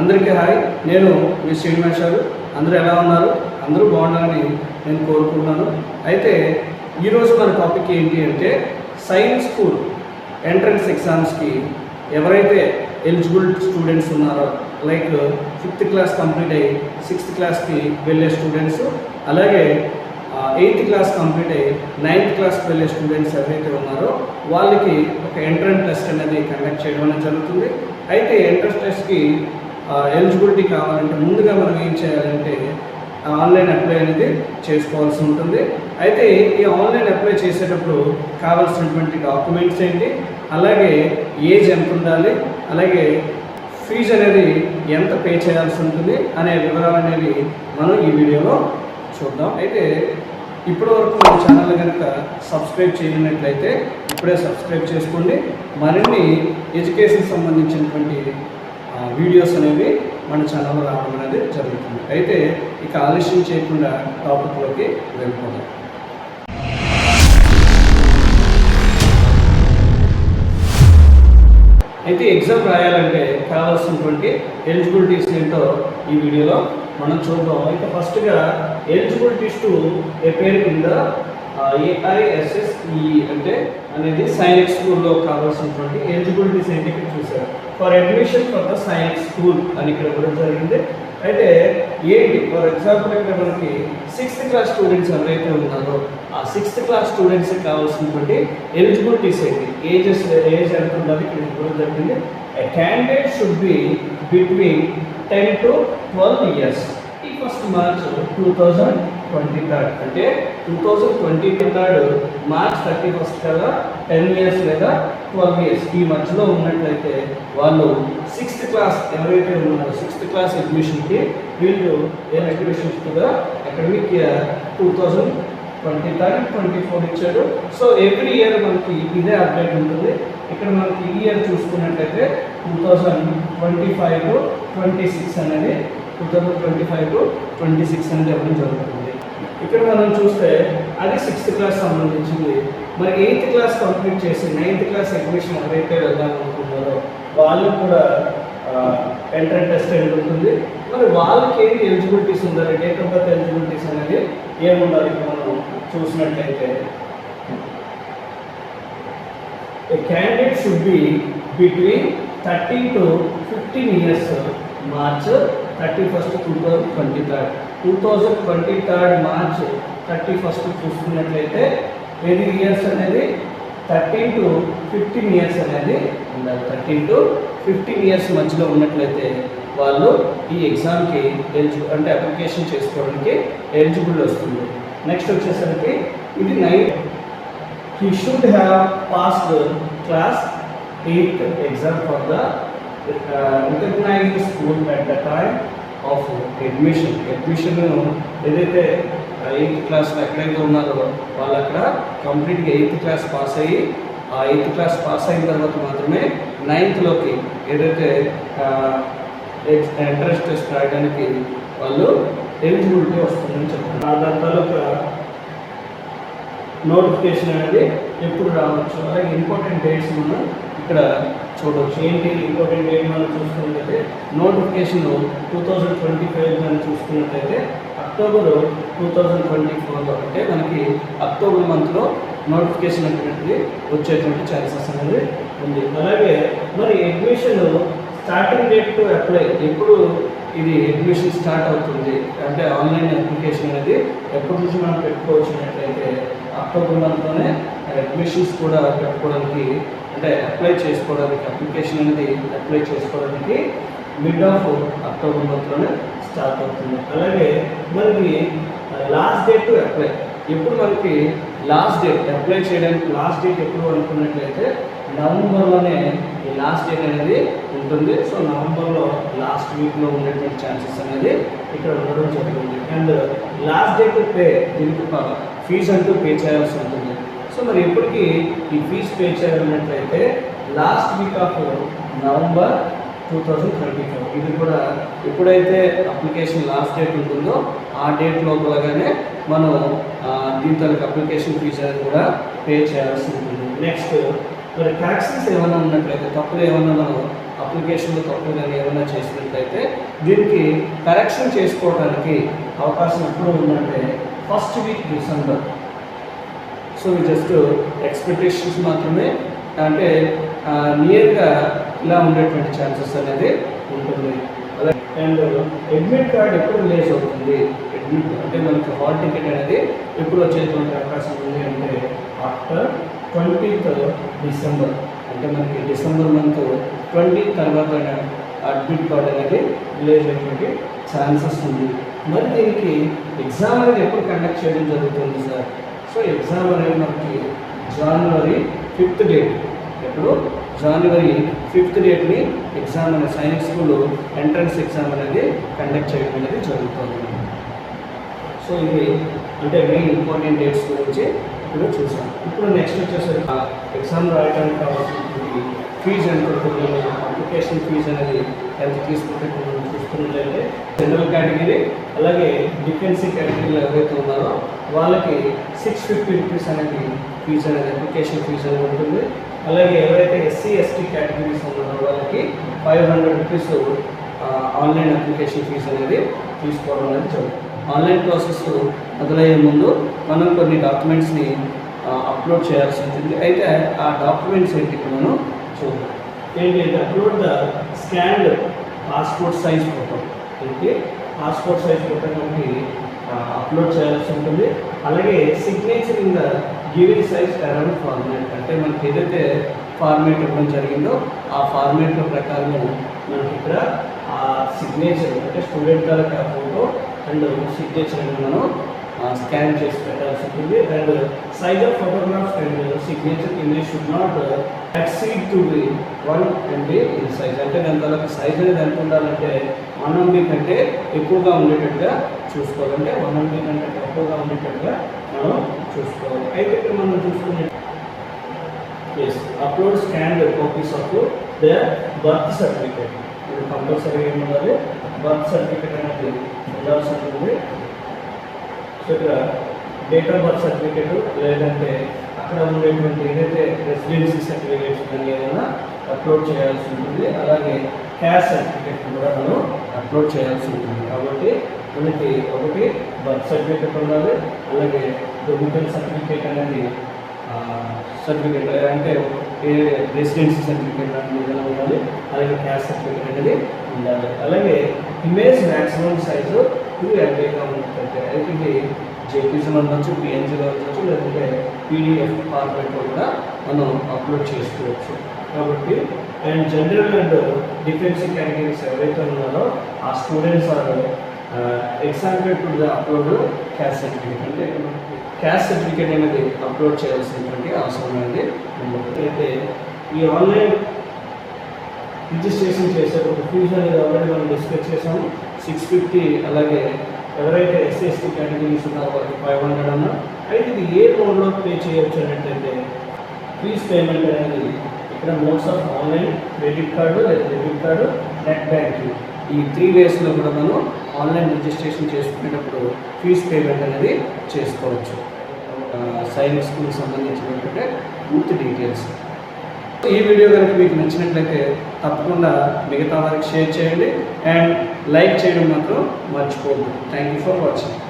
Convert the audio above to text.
అందరికీ హాయ్. నేను మీ శ్రీనివాస్ గారు. అందరూ ఎలా ఉన్నారు? అందరూ బాగుండాలని నేను కోరుకుంటున్నాను. అయితే ఈరోజు మన టాపిక్ ఏంటి అంటే సైన్స్ స్కూల్ ఎంట్రన్స్ ఎగ్జామ్స్కి ఎవరైతే ఎలిజిబుల్ స్టూడెంట్స్ ఉన్నారో లైక్ ఫిఫ్త్ క్లాస్ కంప్లీట్ అయ్యి సిక్స్త్ క్లాస్కి వెళ్ళే స్టూడెంట్స్ అలాగే ఎయిత్ క్లాస్ కంప్లీట్ అయ్యి నైన్త్ క్లాస్కి వెళ్ళే స్టూడెంట్స్ ఎవరైతే ఉన్నారో వాళ్ళకి ఒక ఎంట్రన్స్ టెస్ట్ అనేది కండక్ట్ చేయడం అనేది జరుగుతుంది. అయితే ఎంట్రన్స్ టెస్ట్కి ఎలిజిబిలిటీ కావాలంటే ముందుగా మనం ఏం చేయాలంటే ఆన్లైన్ అప్లై అనేది చేసుకోవాల్సి ఉంటుంది. అయితే ఈ ఆన్లైన్ అప్లై చేసేటప్పుడు కావాల్సినటువంటి డాక్యుమెంట్స్ ఏంటి? అలాగే ఏజ్ ఎంత ఉండాలి? అలాగే ఫీజు అనేది ఎంత పే చేయాల్సి ఉంటుంది అనే వివరాలు అనేవి మనం ఈ వీడియోలో చూద్దాం. అయితే ఇప్పటి వరకు మన ఛానల్ కనుక సబ్స్క్రైబ్ చేయనట్లయితే ఇప్పుడే సబ్స్క్రైబ్ చేసుకోండి. మరిన్ని ఎడ్యుకేషన్ సంబంధించినటువంటి వీడియోస్ అనేవి మన ఛానల్లో రావడం అనేది జరుగుతుంది. అయితే ఇక ఆలస్యం చేయకుండా టాపిక్లోకి వెళ్ళిపోదాం. అయితే ఎగ్జామ్ రాయాలంటే కావాల్సినటువంటి ఎలిజిబిలిటీస్ ఏంటో ఈ వీడియోలో మనం చూద్దాం. అయితే ఫస్ట్గా ఎలిజిబిలిటీస్ టు ఏ పేరు కింద ఏఐఎస్ఎస్ఈ అంటే అనేది సైనిక్ స్కూల్లో కావాల్సినటువంటి ఎలిజిబిలిటీ ఏంటి ఇక్కడ చూసారు for admission for the Sainik school అని ఇక్కడ కూడా జరిగింది. అయితే ఏంటి? ఫర్ ఎగ్జాంపుల్ ఇక్కడ మనకి సిక్స్త్ క్లాస్ స్టూడెంట్స్ ఎవరైతే ఉన్నారో ఆ సిక్స్త్ క్లాస్ స్టూడెంట్స్కి కావాల్సినటువంటి ఎలిజిబిలిటీస్ ఏంటి ఏజెస్ ఏజ్ ఎంత ఉండాలి ఇక్కడ ఇవ్వడం జరిగింది. Candidate should be between ten to twelve years ఈ first March two thousand twenty third అంటే two thousand twenty third March thirty first కల్లా టెన్ ఇయర్స్ లేదా ట్వెల్వ్ ఇయర్స్. ఈ మధ్యలో ఉన్నట్లయితే వాళ్ళు సిక్స్త్ క్లాస్ ఎవరైతే ఉన్నారో సిక్స్త్ క్లాస్ అడ్మిషన్కి వీళ్ళు ఏం అడ్మిషన్స్ కూడా academic year two thousand twenty three twenty four ఇచ్చాడు సో ఎవ్రీ ఇయర్ మనకి ఇదే అప్డేట్ ఉంటుంది. ఇక్కడ మనకి ఈ ఇయర్ చూసుకున్నట్లయితే two thousand twenty five to twenty six అనేది two thousand twenty five to twenty six అనేది ఇవ్వడం జరుగుతుంది. ఇక్కడ మనం చూస్తే అది సిక్స్త్ క్లాస్ సంబంధించింది. మరి ఎయిత్ క్లాస్ కంప్లీట్ చేసి నైన్త్ క్లాస్ అడ్మిషన్ ఎవరైతే వెళ్ళాలనుకుంటున్నారో వాళ్ళు కూడా ఎంట్రన్ టెస్ట్ అనేది ఉంటుంది మరి వాళ్ళకి ఏంటి ఎలిజిబిలిటీస్ ఉండాలి? డేట్ ఆఫ్ బర్త్ ఎలిజిబిలిటీస్ అనేది ఏముండాలి? మనం చూసినట్లయితే. A candidate should be between 13 to 15 years March 31st 2023 2023 March thirty first చూసుకున్నట్లయితే ఎన్ని ఇయర్స్ అనేది? థర్టీన్ టు ఫిఫ్టీన్ ఇయర్స్ అనేది ఉండాలి. థర్టీన్ టు ఫిఫ్టీన్ ఇయర్స్ మధ్యలో ఉన్నట్లయితే వాళ్ళు ఈ ఎగ్జామ్కి ఎలిజిబుల్ అంటే అప్లికేషన్ చేసుకోవడానికి ఎలిజిబుల్ వస్తుంది. నెక్స్ట్ వచ్చేసరికి ఇది night he should have pass class eighth exam for the recognised school at the time of admission admission ఏదైతే ఎయిత్ క్లాస్లో ఎక్కడైతే ఉన్నారో వాళ్ళు అక్కడ కంప్లీట్గా ఎయిత్ క్లాస్ పాస్ అయ్యి ఆ ఎయిత్ క్లాస్ పాస్ అయిన తర్వాత మాత్రమే నైన్త్లోకి ఏదైతే ఎంట్రన్స్ టెస్ట్ రాయడానికి వాళ్ళు ఎలిజిబిలిటీ వస్తుందని చెప్తున్నారు. దాని తాలూకా నోటిఫికేషన్ అనేది ఎప్పుడు రావచ్చు. అలాగే ఇంపార్టెంట్ డేట్స్ మనం ఇక్కడ చూడవచ్చు. ఏంటి ఇంపార్టెంట్ డేట్ మనం చూసుకున్నట్లయితే notification two thousand twenty five మనం చూసుకున్నట్లయితే అక్టోబర్ టూ థౌజండ్ ట్వంటీ ఫోర్లో అంటే మనకి అక్టోబర్ మంత్లో నోటిఫికేషన్ అనేటువంటిది వచ్చేటువంటి ఛాన్సెస్ అనేది ఉంది. అలాగే మరి admission starting date to apply ఎప్పుడు ఇది అడ్మిషన్ స్టార్ట్ అవుతుంది? అంటే ఆన్లైన్ అప్లికేషన్ అనేది ఎప్పటి నుంచి మనం పెట్టుకోవచ్చు అన్నట్లయితే అక్టోబర్ మంత్లోనే అడ్మిషన్స్ కూడా పెట్టుకోవడానికి అంటే అప్లై చేసుకోవడానికి అప్లికేషన్ అనేది అప్లై చేసుకోవడానికి మిడ్ ఆఫ్ అక్టోబర్ మంత్లోనే స్టార్ట్ అవుతుంది. అలాగే మనకి లాస్ట్ డేట్ టు అప్లై ఎప్పుడు మనకి లాస్ట్ డేట్ అప్లై చేయడానికి లాస్ట్ డేట్ ఎప్పుడు అనుకున్నట్లయితే నవంబర్లోనే ఈ లాస్ట్ డేట్ అనేది ఉంటుంది. సో నవంబర్లో లాస్ట్ వీక్లో ఉండేటువంటి ఛాన్సెస్ అనేది ఇక్కడ ఉండడం జరుగుతుంది. అండ్ లాస్ట్ డేట్ పే దీనికి ఫీజు అంటూ పే చేయాల్సి ఉంటుంది. సో మరి ఎప్పటికీ ఈ fee pay చేయాలన్నట్లయితే last week of November two thousand twenty four ఇది కూడా ఎప్పుడైతే అప్లికేషన్ లాస్ట్ డేట్ ఉంటుందో ఆ డేట్ లోపలగానే మనం దీని తనకు అప్లికేషన్ ఫీజు అనేది కూడా పే చేయాల్సి ఉంటుంది. నెక్స్ట్ మరి ట్యాక్సెస్ ఏమైనా ఉన్నట్లయితే తప్పులు ఏమైనా మనం అప్లికేషన్లో తప్పులు కానీ ఏమైనా చేసినట్లయితే దీనికి కరెక్షన్ చేసుకోవడానికి అవకాశం ఎప్పుడు ఉందంటే first week December so just expectations మాత్రమే. అంటే నియర్గా ఇలా ఉండేటువంటి ఛాన్సెస్ అనేది ఉంటుంది. అలాగే అండ్ అడ్మిట్ కార్డ్ ఎప్పుడు రిలీజ్ అవుతుంది? అడ్మిట్ అంటే మనకి హాల్ టికెట్ అనేది ఎప్పుడు వచ్చేటువంటి అవకాశం ఉంది అంటే ఆఫ్టర్ ట్వంటీత్ డిసెంబర్ అంటే మనకి డిసెంబర్ మంత్ ట్వంటీ తర్వాత అడ్మిట్ కార్డ్ అనేది రిలీజ్ అయ్యేటువంటి ఛాన్సెస్ ఉంది. మరి దీనికి ఎగ్జామ్ అనేది ఎప్పుడు కండక్ట్ చేయడం జరుగుతుంది సార్ సో ఎగ్జామ్ అనేది మనకి జనవరి ఫిఫ్త్ డేట్ ఎప్పుడు? జనవరి ఫిఫ్త్ డేట్ని ఎగ్జామ్ అనే సైన్స్ స్కూల్ ఎంట్రన్స్ ఎగ్జామ్ అనేది కండక్ట్ చేయడం అనేది జరుగుతుంది. సో ఇది అంటే మెయిన్ ఇంపార్టెంట్ డేట్స్ గురించి ఇప్పుడు చూసాం ఇప్పుడు నెక్స్ట్ వచ్చేసరికి ఎగ్జామ్ రాయడానికి కావాల్సిన ఫీజు ఎంత ఉంటుంది అప్లికేషన్ ఫీజు అనేది ఎంత తీసుకుంటే మనం చూసుకున్నట్లయితే జనరల్ కేటగిరీ అలాగే డిఫెన్సీ కేటగిరీలో ఎవరైతే ఉన్నారో వాళ్ళకి సిక్స్ ఫిఫ్టీ రూపీస్ అనేది ఫీజు అనేది అప్లికేషన్ ఫీజు అనేది ఉంటుంది. అలాగే ఎవరైతే ఎస్సీ ఎస్టీ కేటగిరీస్ ఉన్నారో వాళ్ళకి five hundred rupees online application fee అనేది తీసుకోవడం అనేది జరుగుతుంది. ఆన్లైన్ ప్రాసెస్ మొదలయ్యే ముందు మనం కొన్ని డాక్యుమెంట్స్ని అప్లోడ్ చేయాల్సి ఉంటుంది. అయితే ఆ డాక్యుమెంట్స్ ఏంటి మనం చూద్దాం. ఏంటి upload the scanned passport size photo. ఏంటి? పాస్పోర్ట్ సైజ్ ఫోటో మనకి అప్లోడ్ చేయాల్సి ఉంటుంది. అలాగే signature in the giving size around format. అంటే మనకి ఏదైతే ఫార్మేట్ ఇవ్వడం జరిగిందో ఆ ఫార్మేట్ ప్రకారం మనకి ఇక్కడ ఆ సిగ్నేచర్ అంటే స్టూడెంట్ తాలూకా ఫోటో అండ్ సిగ్నేచర్ మనం స్కాన్ చేసి పెట్టాల్సి ఉంటుంది and size of photographs and signature image should not exceed to be one and in size అంటే దాని తాలూకా సైజ్ అనేది ఎంత ఉండాలంటే వన్ ఎంబీ కంటే ఎక్కువగా ఉండేటట్టుగా చూసుకోవాలంటే వన్ ఎంబీ కంటే తక్కువగా ఉండేటట్టుగా మనం చూసుకోవాలి. అయితే ఇక్కడ మనం చూసుకునే as upload scanned copies of the birth certificate ఇది కంపల్సరీ ఏమి ఉండాలి? బర్త్ సర్టిఫికేట్ అనేది ఉండాల్సి ఉంటుంది. ఇక్కడ డేట్ ఆఫ్ బర్త్ సర్టిఫికేట్ లేదంటే అక్కడ ఉండేటువంటి ఏదైతే రెసిడెన్సీ సర్టిఫికేట్స్ కానీ ఏదైనా అప్లోడ్ చేయాల్సి ఉంటుంది. అలాగే క్యాష్ సర్టిఫికేట్ కూడా మనం అప్లోడ్ చేయాల్సి ఉంటుంది. కాబట్టి మనకి ఒకటి బర్త్ సర్టిఫికేట్ ఉండాలి. అలాగే డొమికల్ సర్టిఫికేట్ అనేది సర్టిఫికేట్ అంటే ఏ రెసిడెన్సీ సర్టిఫికేట్ అనేది ఏదైనా ఉండాలి. అలాగే క్యాష్ సర్టిఫికేట్ అనేది ఉండాలి. అలాగే ఇమేజ్ మ్యాక్సిమం సైజు టూ ఎంబీగా అయితే ఇది జేపీసీలో ఉండొచ్చు పిఎన్జీలో ఉండొచ్చు లేదంటే పీడిఎఫ్ ఫార్మేట్లో కూడా మనం అప్లోడ్ చేసుకోవచ్చు. కాబట్టి and general and defensive categories ఎవరైతే ఉన్నారో ఆ students are example to the upload caste certificate. అంటే క్యాస్ట్ సర్టిఫికేట్ అనేది అప్లోడ్ చేయాల్సినటువంటి అవసరం అనేది అయితే ఈ ఆన్లైన్ రిజిస్ట్రేషన్ చేసేటప్పుడు ఫీజు అనేది ఆల్రెడీ మనం డిస్కస్ చేసాము. సిక్స్ ఫిఫ్టీ అలాగే ఎవరైతే ఎస్ఎస్టీ కేటగిరీస్ ఉన్నారో వాళ్ళకి ఫైవ్ హండ్రెడ్ అన్నా అయితే ఇది ఏ మోడ్లో పే చేయొచ్చు అన్నట్లయితే ఫీజ్ పేమెంట్ అనేది ఇక్కడ modes of online credit card లేదా డెబిట్ కార్డు నెట్ బ్యాంకింగ్ ఈ త్రీ వేస్లో కూడా మనం ఆన్లైన్ రిజిస్ట్రేషన్ చేసుకునేటప్పుడు ఫీజ్ పేమెంట్ అనేది చేసుకోవచ్చు. సైన్స్ స్కూల్కి సంబంధించినటువంటి పూర్తి డీటెయిల్స్ ఈ వీడియో కనుక మీకు నచ్చినట్లయితే తప్పకుండా మిగతా వారికి షేర్ చేయండి. అండ్ లైక్ చేయడం మాత్రం మర్చిపోవద్దు థ్యాంక్ యూ ఫర్ వాచింగ్